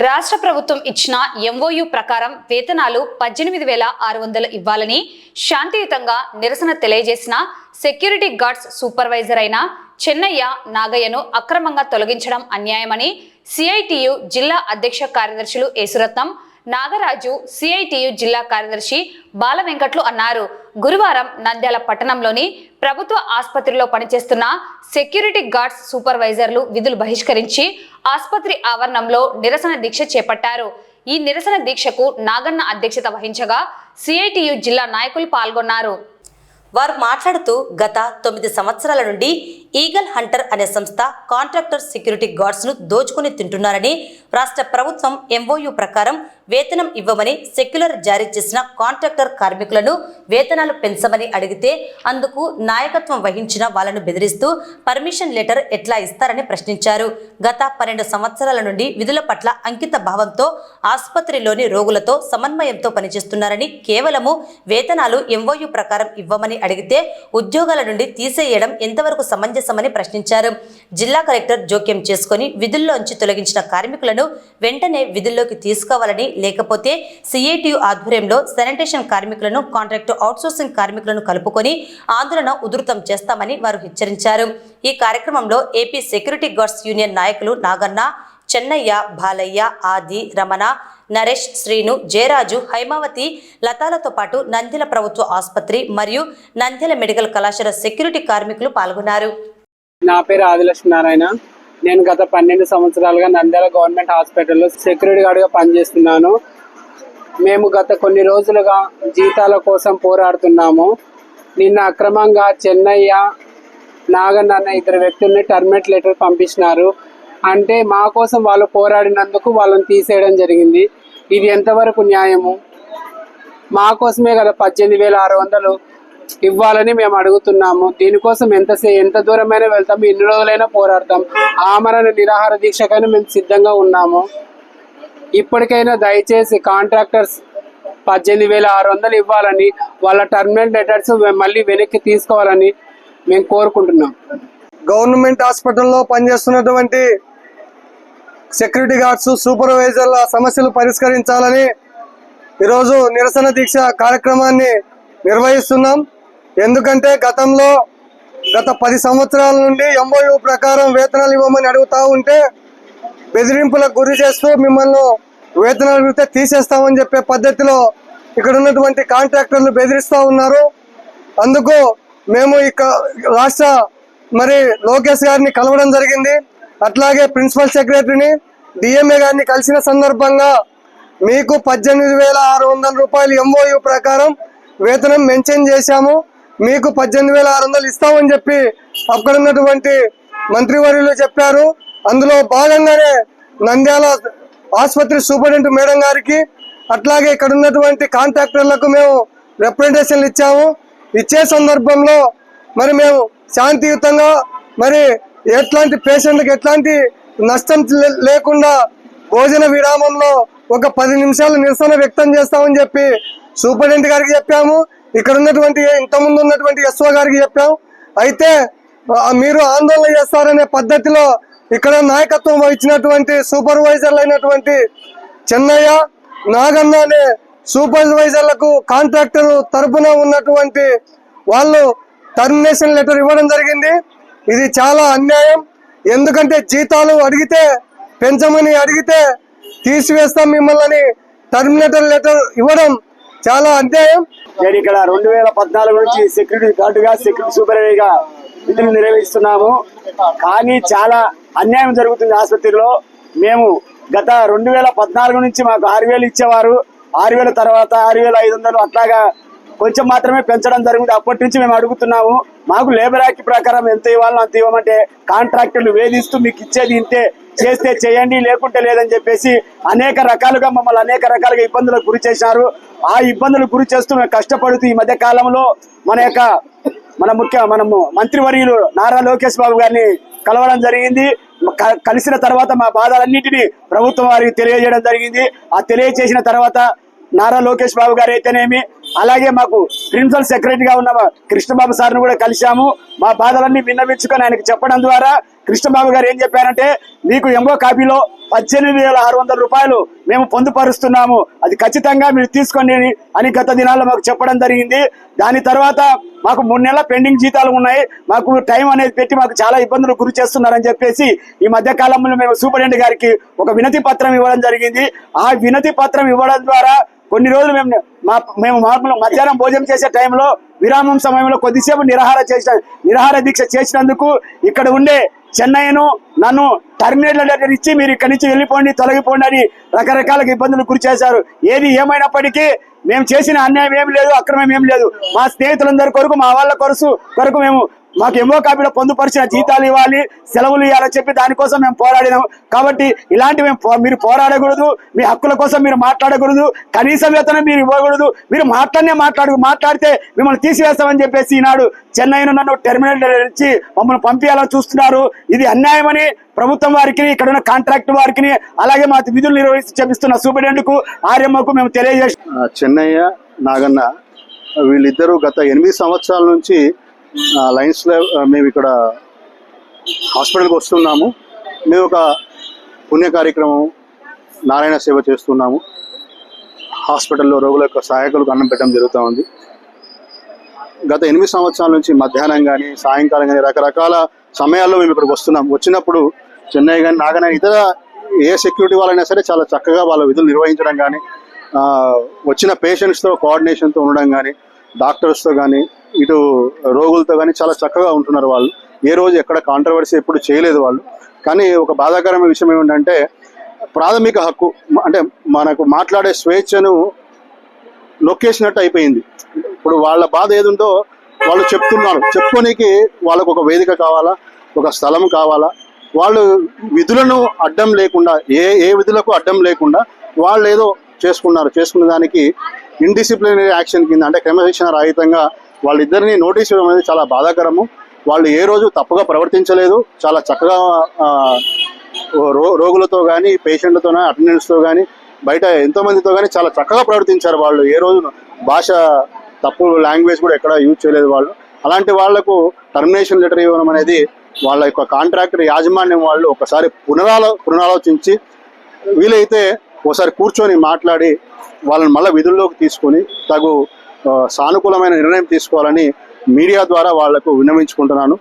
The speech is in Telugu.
రాష్ట్ర ప్రభుత్వం ఇచ్చిన ఎంఓయు ప్రకారం వేతనాలు పద్దెనిమిది వేల ఆరు వందలు ఇవ్వాలని శాంతియుతంగా నిరసన తెలియజేసిన సెక్యూరిటీ గార్డ్స్ సూపర్వైజర్ అయిన చెన్నయ్య నాగయ్యను అక్రమంగా తొలగించడం అన్యాయమని సిఐటియు జిల్లా అధ్యక్ష కార్యదర్శులు యేసురత్నం నాగరాజు సిఐటియు జిల్లా కార్యదర్శి బాల వెంకట్లు అన్నారు. గురువారం నంద్యాల పట్టణంలోని ప్రభుత్వ ఆసుపత్రిలో పనిచేస్తున్న సెక్యూరిటీ గార్డ్స్ సూపర్వైజర్లు విధులు బహిష్కరించి ఆసుపత్రి ఆవరణంలో నిరసన దీక్ష చేపట్టారు. ఈ నిరసన దీక్షకు నాగన్న అధ్యక్షత వహించగా సిఐటియు జిల్లా నాయకులు పాల్గొన్నారు. వారు మాట్లాడుతూ గత తొమ్మిది సంవత్సరాల నుండి ఈగల్ హంటర్ అనే సంస్థ కాంట్రాక్టర్ సెక్యూరిటీ గార్డ్స్ను దోచుకుని తింటున్నారని రాష్ట్ర ప్రభుత్వం ఎంఓయూ ప్రకారం వేతనం ఇవ్వమని సెక్యులర్ జారీ చేసిన కాంట్రాక్టర్ కార్మికులను వేతనాలు పెంచమని అడిగితే అందుకు నాయకత్వం వహించిన వాళ్ళను బెదిరిస్తూ పర్మిషన్ లెటర్ ఎట్లా ఇస్తారని ప్రశ్నించారు. గత పన్నెండు సంవత్సరాల నుండి విధుల పట్ల అంకిత భావంతో ఆసుపత్రిలోని రోగులతో సమన్వయంతో పనిచేస్తున్నారని కేవలము వేతనాలు ఎంఓయూ ప్రకారం ఇవ్వమని అడిగితే ఉద్యోగాల నుండి తీసేయడం ఎంతవరకు సమంజసమని ప్రశ్నించారు. జిల్లా కలెక్టర్ జోక్యం చేసుకుని విధుల్లోంచి తొలగించిన కార్మికులను వెంటనే విధుల్లోకి తీసుకోవాలని లేకపోతే సిఐటియు ఆధ్వర్యంలో శానిటేషన్ కార్మికులను కాంట్రాక్టు అవుట్సోర్సింగ్ కార్మికులను కలుపుకొని ఆందోళన ఉధృతం చేస్తామని వారు హెచ్చరించారు. ఈ కార్యక్రమంలో ఏపీ సెక్యూరిటీ గార్డ్స్ యూనియన్ నాయకులు నాగన్న చెన్నయ్య బాలయ్య ఆది రమణ నరేష్ శ్రీను జయరాజు హైమావతి లతాలతో పాటు నంద్యాల ప్రభుత్వ ఆసుపత్రి మరియు నంద్యాల మెడికల్ కళాశాల సెక్యూరిటీ కార్మికులు పాల్గొన్నారు. నా పేరు ఆదిలక్ష్మి నారాయణ. నేను గత పన్నెండు సంవత్సరాలుగా నంద్యాల గవర్నమెంట్ హాస్పిటల్లో సెక్యూరిటీ గార్డ్గా పనిచేస్తున్నాను. మేము గత కొన్ని రోజులుగా జీతాల కోసం పోరాడుతున్నాము. నిన్న అక్రమంగా చెన్నయ్య నాగన్న ఇద్దరు వ్యక్తుల్ని టర్మినేట్ లెటర్ పంపించినారు. అంటే మా కోసం వాళ్ళు పోరాడినందుకు వాళ్ళని తీసేయడం జరిగింది. ఇది ఎంతవరకు న్యాయము? మా కోసమే కదా పద్దెనిమిది వేల ఆరు వందలు ఇవ్వాలని మేము అడుగుతున్నాము. దీనికోసం ఎంతసే ఎంత దూరమైనా వెళ్తాము ఎన్ని రోజులైనా పోరాడతాం ఆమరణ నిరాహార దీక్షకైనా మేము సిద్ధంగా ఉన్నాము. ఇప్పటికైనా దయచేసి కాంట్రాక్టర్స్ పద్దెనిమిది వేల ఆరు వందలు ఇవ్వాలని వాళ్ళ టర్మినల్ లెటర్స్ మళ్ళీ వెనక్కి తీసుకోవాలని మేము కోరుకుంటున్నాం. గవర్నమెంట్ హాస్పిటల్లో పనిచేస్తున్నటువంటి సెక్యూరిటీ గార్డ్స్ సూపర్వైజర్ల సమస్యలు పరిష్కరించాలని ఈరోజు నిరసన దీక్ష కార్యక్రమాన్ని నిర్వహిస్తున్నాం. ఎందుకంటే గతంలో గత పది సంవత్సరాల నుండి ఎంఓయూ ప్రకారం వేతనాలు ఇవ్వమని అడుగుతా ఉంటే బెదిరింపులకు గురి చేస్తూ మిమ్మల్ని వేతనాలు ఇస్తే తీసేస్తామని చెప్పే పద్ధతిలో ఇక్కడ ఉన్నటువంటి కాంట్రాక్టర్లు బెదిరిస్తూ ఉన్నారు. అందుకు మేము ఇక రాష్ట్ర మరి లోకేష్ గారిని కలవడం జరిగింది. అట్లాగే ప్రిన్సిపల్ సెక్రటరీని డిఎంఏ గారిని కలిసిన సందర్భంగా మీకు పద్దెనిమిది వేల ఆరు వందల రూపాయలు ఎంఓయు ప్రకారం వేతనం మెన్షన్ చేశాము. మీకు పద్దెనిమిది వేల ఆరు వందలు ఇస్తామని చెప్పి అక్కడ ఉన్నటువంటి మంత్రివర్యులు చెప్పారు. అందులో భాగంగానే నంద్యాల ఆసుపత్రి సూపరింటెండెంట్ మేడం గారికి అట్లాగే ఇక్కడ ఉన్నటువంటి కాంట్రాక్టర్లకు మేము రిప్రజెంటేషన్లు ఇచ్చాము. ఇచ్చే సందర్భంలో మరి మేము శాంతియుతంగా మరి ఎట్లాంటి పేషెంట్కి ఎట్లాంటి నష్టం లే- లేకుండా భోజన విరామంలో ఒక పది నిమిషాలు నిరసన వ్యక్తం చేస్తామని చెప్పి సూపరింటెండెంట్ గారికి చెప్పాము. ఇక్కడ ఉన్నటువంటి ఇంతకుముందు ఉన్నటువంటి ఎస్ఓ గారికి చెప్పాము అయితే మీరు ఆందోళన చేస్తారనే పద్ధతిలో ఇక్కడ నాయకత్వం వహించినటువంటి సూపర్వైజర్లు అయినటువంటి చెన్నయ్య నాగన్న అనే సూపర్వైజర్లకు కాంట్రాక్టర్ తరపున ఉన్నటువంటి వాళ్ళు టర్మినేషన్ లెటర్ ఇవ్వడం జరిగింది. ఇది చాలా అన్యాయం. ఎందుకంటే జీతాలు అడిగితే పెంచమని అడిగితే తీసివేస్తాం మిమ్మల్ని. టర్మినేటర్ లెటర్ ఇవ్వడం చాలా అన్యాయం. నేను ఇక్కడ రెండు వేల పద్నాలుగు నుంచి సెక్యూరిటీ గార్డుగా సెక్యూరిటీ సూపర్వైజర్గా విధులు నిర్వహిస్తున్నాము. కానీ చాలా అన్యాయం జరుగుతుంది ఆసుపత్రిలో. మేము గత రెండు వేల పద్నాలుగు నుంచి మాకు ఆరు వేలు ఇచ్చేవారు. ఆరు వేల తర్వాత ఆరు వేల ఐదు వందలు అట్లాగా కొంచెం మాత్రమే పెంచడం జరిగింది. అప్పటి నుంచి మేము అడుగుతున్నాము మాకు లేబర్ యాక్ట్ ప్రకారం ఎంత ఇవ్వాలో అంత ఇవ్వమంటే కాంట్రాక్టర్లు వేధిస్తూ మీకు ఇచ్చేది ఇంతే చేస్తే చేయండి లేకుంటే లేదని చెప్పేసి అనేక రకాలుగా మమ్మల్ని అనేక రకాలుగా ఇబ్బందులకు గురి చేశారు. ఆ ఇబ్బందులకు గురి చేస్తూ మేము కష్టపడుతూ ఈ మధ్య కాలంలో మన యొక్క మన ముఖ్య మనము మంత్రివర్యులు నారా లోకేష్ బాబు గారిని కలవడం జరిగింది. క- కలిసిన తర్వాత మా బాధలన్నింటినీ ప్రభుత్వం వారికి తెలియజేయడం జరిగింది. ఆ తెలియజేసిన తర్వాత నారా లోకేష్ బాబు గారు అయితేనేమి అలాగే మాకు ప్రిన్సిపల్ సెక్రటరీగా ఉన్న కృష్ణబాబు సార్ను కూడా కలిశాము. మా బాధలన్నీ విన్నవించుకొని ఆయనకి చెప్పడం ద్వారా కృష్ణబాబు గారు ఏం చెప్పారంటే మీకు ఎంఓ కాపీలో పద్దెనిమిది వేల ఆరు వందల రూపాయలు మేము పొందుపరుస్తున్నాము. అది ఖచ్చితంగా మీరు తీసుకోండి అని- అని గత దినాల్లో మాకు చెప్పడం జరిగింది. దాని తర్వాత మాకు మూడు నెలల పెండింగ్ జీతాలు ఉన్నాయి. మాకు టైం అనేది పెట్టి మాకు చాలా ఇబ్బందులు గురి చేస్తున్నారని చెప్పేసి ఈ మధ్య కాలంలో మేము సూపరింటెండెంట్ గారికి ఒక వినతి పత్రం ఇవ్వడం జరిగింది. ఆ వినతి పత్రం ఇవ్వడం ద్వారా కొన్ని రోజులు మేము మా మేము మామూలు మధ్యాహ్నం భోజనం చేసే టైంలో విరామం సమయంలో కొద్దిసేపు నిరాహార చేసిన నిరాహార దీక్ష చేసినందుకు ఇక్కడ ఉండే చెన్నైను నన్ను టర్మినేట్ లెటర్ ఇచ్చి మీరు ఇక్కడి నుంచి వెళ్ళిపోండి తొలగిపోండి అని రకరకాల ఇబ్బందులు గురి చేశారు. ఏది ఏమైనప్పటికీ మేము చేసిన అన్యాయం ఏం లేదు అక్రమం ఏం లేదు. మా స్నేహితులందరి కొరకు మా వాళ్ళ కొరకు కొరకు మేము మాకు ఎమో కాపీలో పొందుపరిచిన జీతాలు ఇవ్వాలి సెలవులు ఇవ్వాలని చెప్పి దానికోసం మేము పోరాడినాం. కాబట్టి ఇలాంటి మేము పో- మీరు పోరాడకూడదు మీ హక్కుల కోసం మీరు మాట్లాడకూడదు కనీస వేతనం మీరు ఇవ్వకూడదు మీరు మాట్లాడనే మాట్లాడు మాట్లాడితే మిమ్మల్ని తీసివేస్తామని చెప్పేసి ఈనాడు చెన్నైను నన్ను టెర్మినల్ ఇచ్చి మమ్మల్ని పంపించాలని చూస్తున్నారు. ఇది అన్యాయమని ప్రభుత్వం వారికి ఇక్కడ ఉన్న కాంట్రాక్ట్ వారికి అలాగే మా విధులు నిర్వహించి చెప్పిస్తున్న సూపరింటెండెంట్ ఆర్యమ్మకు ఆర్ఎంఓకు మేము తెలియజేసి చెన్నయ్య నాగన్న వీళ్ళిద్దరూ గత ఎనిమిది సంవత్సరాల నుంచి లైన్స్లో మేము ఇక్కడ హాస్పిటల్కి వస్తున్నాము. మేము ఒక పుణ్య కార్యక్రమం నారాయణ సేవ చేస్తున్నాము. హాస్పిటల్లో రోగుల యొక్క సహాయకులకు అన్నం పెట్టడం జరుగుతూ ఉంది. గత ఎనిమిది సంవత్సరాల నుంచి మధ్యాహ్నం కానీ సాయంకాలం కానీ రకరకాల సమయాల్లో మేము ఇక్కడికి వస్తున్నాం. వచ్చినప్పుడు చెన్నై కానీ నాగనే ఇతర ఏ సెక్యూరిటీ వాళ్ళైనా సరే చాలా చక్కగా వాళ్ళ విధులు నిర్వహించడం కానీ వచ్చిన పేషెంట్స్తో కోఆర్డినేషన్తో ఉండడం కానీ డాక్టర్స్తో కానీ ఇటు రోగులతో కానీ చాలా చక్కగా ఉంటున్నారు వాళ్ళు. ఏ రోజు ఎక్కడ కాంట్రవర్సీ ఎప్పుడు చేయలేదు వాళ్ళు. కానీ ఒక బాధాకరమైన విషయం ఏమిటంటే ప్రాథమిక హక్కు అంటే మనకు మాట్లాడే స్వేచ్ఛను నొక్కేసినట్టు అయిపోయింది. ఇప్పుడు వాళ్ళ బాధ ఏదుందో వాళ్ళు చెప్తున్నారు. చెప్పుకోనికి వాళ్ళకు ఒక వేదిక కావాలా? ఒక స్థలం కావాలా? వాళ్ళు విధులను అడ్డం లేకుండా ఏ ఏ విధులకు అడ్డం లేకుండా వాళ్ళు ఏదో చేసుకున్నారు. చేసుకున్న దానికి ఇన్డిసిప్లినరీ యాక్షన్ కింద అంటే క్రమశిక్షణ రహితంగా వాళ్ళిద్దరిని నోటీస్ ఇవ్వడం అనేది చాలా బాధాకరము. వాళ్ళు ఏ రోజు తప్పుగా ప్రవర్తించలేదు. చాలా చక్కగా రో రోగులతో కానీ పేషెంట్లతో కానీ అటెండెంట్స్తో కానీ బయట ఎంతో మందితో కానీ చాలా చక్కగా ప్రవర్తించారు వాళ్ళు. ఏ రోజు భాష తప్పు లాంగ్వేజ్ కూడా ఎక్కడ యూజ్ చేయలేదు వాళ్ళు. అలాంటి వాళ్ళకు టర్మినేషన్ లెటర్ ఇవ్వడం అనేది వాళ్ళ యొక్క కాంట్రాక్టర్ యాజమాన్యం వాళ్ళు ఒకసారి పునరాలో పునరాలోచించి వీలైతే ఒకసారి కూర్చొని మాట్లాడి వాళ్ళని మళ్ళీ విధుల్లోకి తీసుకొని తగు సానుకూలమైన నిర్ణయం తీసుకోవాలని మీడియా ద్వారా వాళ్ళకు విన్నవించుకుంటున్నాను.